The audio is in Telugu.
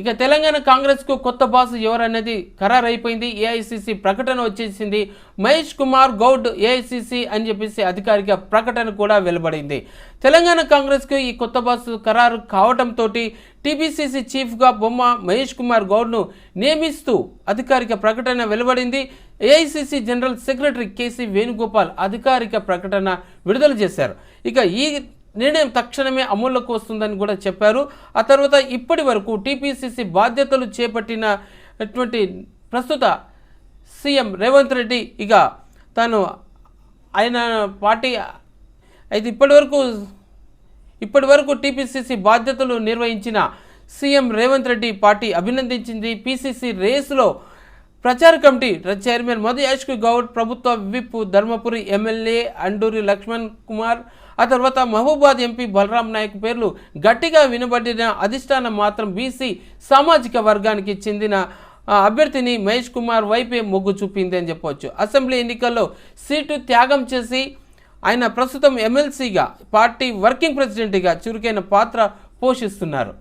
ఇక తెలంగాణ కాంగ్రెస్కు కొత్త బాస్ ఎవరనేది ఖరారైపోయింది. ఏఐసిసి ప్రకటన వచ్చేసింది. మహేష్ కుమార్ గౌడ్ ఏఐసిసి అని చెప్పేసి అధికారిక ప్రకటన కూడా వెలువడింది. తెలంగాణ కాంగ్రెస్కు ఈ కొత్త బాస్ ఖరారు కావడంతో టీపీసీసీ చీఫ్గా బొమ్మ మహేష్ కుమార్ గౌడ్ను నియమిస్తూ అధికారిక ప్రకటన వెలువడింది. AICC general secretary KC Venugopal అధికారిక ప్రకటన విడుదల చేశారు. ఇక ఈ నిర్ణయం తక్షణమే అమల్లోకి వస్తుందని కూడా చెప్పారు. ఆ తర్వాత ఇప్పటి వరకు టీపీసీసీ బాధ్యతలు చేపట్టినటువంటి ప్రస్తుత సీఎం రేవంత్ రెడ్డి ఇక తాను ఆయన పార్టీ అయితే ఇప్పటివరకు ఇప్పటి వరకు టీపీసీసీ బాధ్యతలు నిర్వహించిన సీఎం రేవంత్ రెడ్డి పార్టీ అభినందించింది. పీసీసీ రేసులో ప్రచార కమిటీ చైర్మన్ మధు యాష్ గౌడ్ ప్రభుత్వ విప్ ధర్మపురి ఎమ్మెల్యే అండూరి లక్ష్మణ్ కుమార్ ఆ తర్వాత మహబూబాద్ ఎంపీ బలరాం నాయక్ పేర్లు గట్టిగా వినబడిన అధిష్టానం మాత్రం బీసీ సామాజిక వర్గానికి చెందిన అభ్యర్థిని మహేష్ కుమార్ వైపే మొగ్గు చూపింది అని చెప్పవచ్చు అసెంబ్లీ ఎన్నికల్లో సీటు త్యాగం చేసి ఆయన ప్రస్తుతం ఎమ్మెల్సీగా పార్టీ వర్కింగ్ ప్రెసిడెంట్గా చురుకైన పాత్ర పోషిస్తున్నారు.